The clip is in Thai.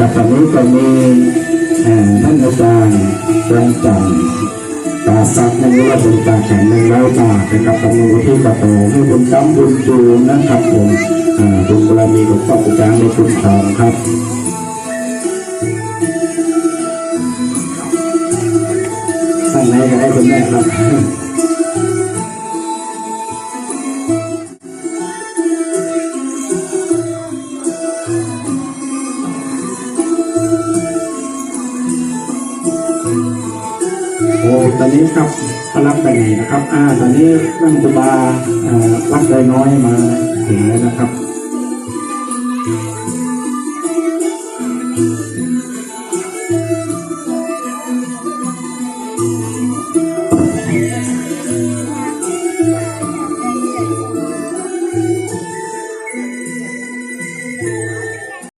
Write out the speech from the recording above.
ตอนนี้ก็มีท่านอาจารย์แรงจันตาซักนนี้ว่าเป็นตาแข็งในร้อยบาทนะครับตำรวจที่กระโตให้บุญจำบุญจูนะครับผมบุญบารมีหลวงพ่อปู่จางในคุณทองครับท่านไหนก็ได้คุณแม่ครับ โอ้ตอนนี้ครับก็รับไปไหนนะครับ อ่า ตอนนี้นั่งตุบาอ่าวัดไดน้อยมาถึงแล้วนะครับ